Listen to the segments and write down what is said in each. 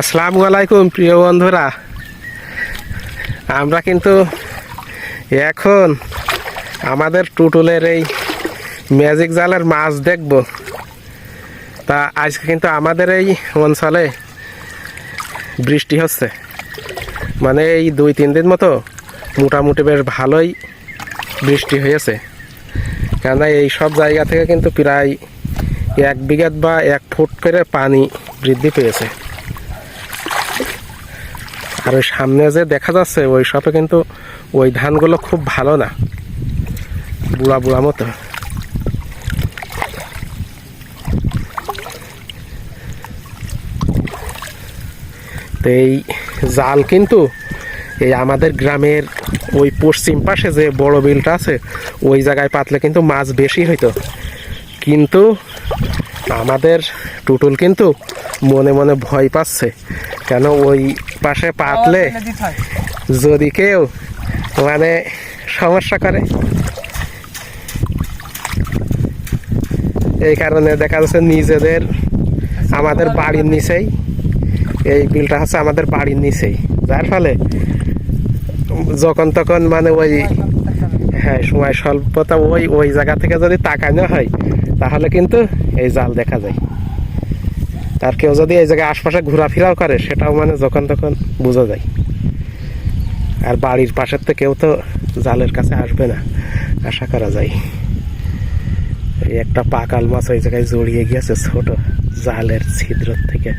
আসসালামু আলাইকুম, প্রিয় বন্ধুরা। আমরা কিন্তু এখন আমাদের টুটুলের এই ম্যাজিক জালের মাছ দেখব। তা আজকে কিন্তু আমাদের এই অঞ্চলে বৃষ্টি হচ্ছে। মানে এই দুই, তিন দিন মতো মোটামুটি বেশ ভালোই বৃষ্টি হয়েছে। কেননা এই সব জায়গা থেকে কিন্তু প্রায় এক বিঘাত বা এক ফুট করে পানি বৃদ্ধি পেয়েছে। আর ওই সামনে যে দেখা যাচ্ছে, ওই সবে কিন্তু ওই ধানগুলো খুব ভালো না। বুড়া বুড়া মতো। তো এই জাল কিন্তু এই আমাদের গ্রামের ওই পশ্চিম পাশে যে বড় বিলটা আছে, ওই জায়গায় পাতলে কিন্তু মাছ বেশি হইতো। কিন্তু আমাদের টুটুল কিন্তু মনে মনে ভয় পাচ্ছে। কেন ওই পাশে পাতলে যদি কেউ মানে সমস্যা করে। এই কারণে দেখা যাচ্ছে নিজেদের আমাদের বাড়ির নিচেই এই বিলটা হচ্ছে আমাদের বাড়ির নিচেই। যার ফলে যখন তখন মানে ওই হ্যাঁ সময় স্বল্পতা ওই ওই জায়গা থেকে যদি তাকানো হয়, তাহলে কিন্তু এই জাল দেখা যায়। আর কেউ যদি এই জায়গায় আশপাশে ঘোরাফেরাও করে, সেটাও মানে যখন তখন বোঝা যায়। আর বাড়ির পাশের তো কেউ তো জালের কাছে আসবে না, আশা করা যায়। এই একটা পাকাল মাছ ওই জায়গায় জড়িয়ে গিয়েছে ছোট জালের ছিদ্র থেকে।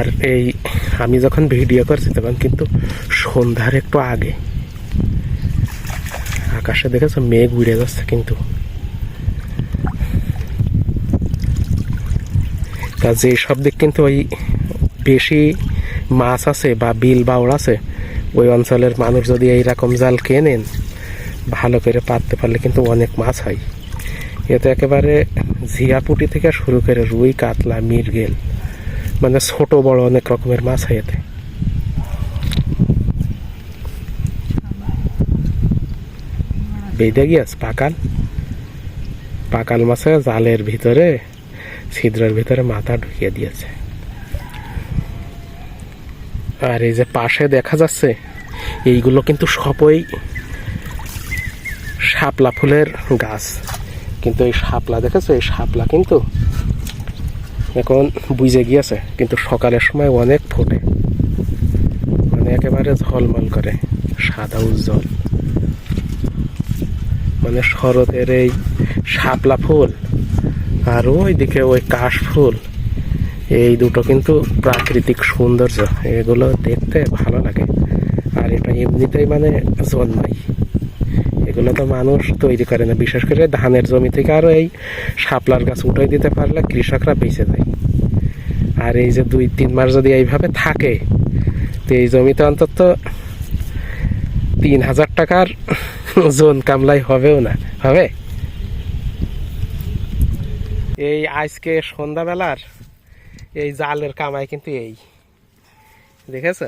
আর এই, আমি যখন ভিডিও করছি তখন কিন্তু সন্ধ্যার একটু আগে, আকাশে দেখেছ মেঘ উড়ে যাচ্ছে কিন্তু। তা যে সব দিক কিন্তু ওই বেশি মাছ আছে বা বিল বাউড় আছে, ওই অঞ্চলের মানুষ যদি এইরকম জাল কেনেন ভালো করে পাততে পারলে কিন্তু অনেক মাছ হয়। এতে একেবারে ঝিয়াপুটি থেকে শুরু করে রুই, কাতলা মিরগেল মানে ছোট, বড় অনেক রকমের মাছ হয় এতে। বেঁধে গিয়াস পাকাল। পাকাল মাছে জালের ভিতরে, ছিদ্রের ভিতরে মাথা ঢুকিয়ে দিয়েছে। আর এই যে পাশে দেখা যাচ্ছে, এইগুলো কিন্তু সবই শাপলা ফুলের গাছ। কিন্তু এই শাপলা, দেখেছ? এই শাপলা কিন্তু এখন বুঝে গিয়েছে, কিন্তু সকালের সময় অনেক ফোটে। মানে একেবারে ঝলমল করে, সাদা উজ্জ্বল। মানে শরতের এই শাপলা ফুল আর ওই দিকে ওই কাশ ফুল, এই দুটো কিন্তু প্রাকৃতিক সৌন্দর্য, এগুলো দেখতে ভালো লাগে। আর এটা এমনিতেই মানে জন্মাই এগুলো তো মানুষ তৈরি করে না। বিশেষ করে ধানের জমি থেকে আরও এই শাপলার গাছ উঠাই দিতে পারলে কৃষকরা বেঁচে যায়। আর এই যে দুই, তিন মাস যদি এইভাবে থাকে, তো এই জমিতে অন্তত তিন হাজার টাকার জোন কামলাই হবেও না। হবে? এই আজকে সন্ধ্যাবেলার এই জালের কামাই কিন্তু এই। দেখেছ?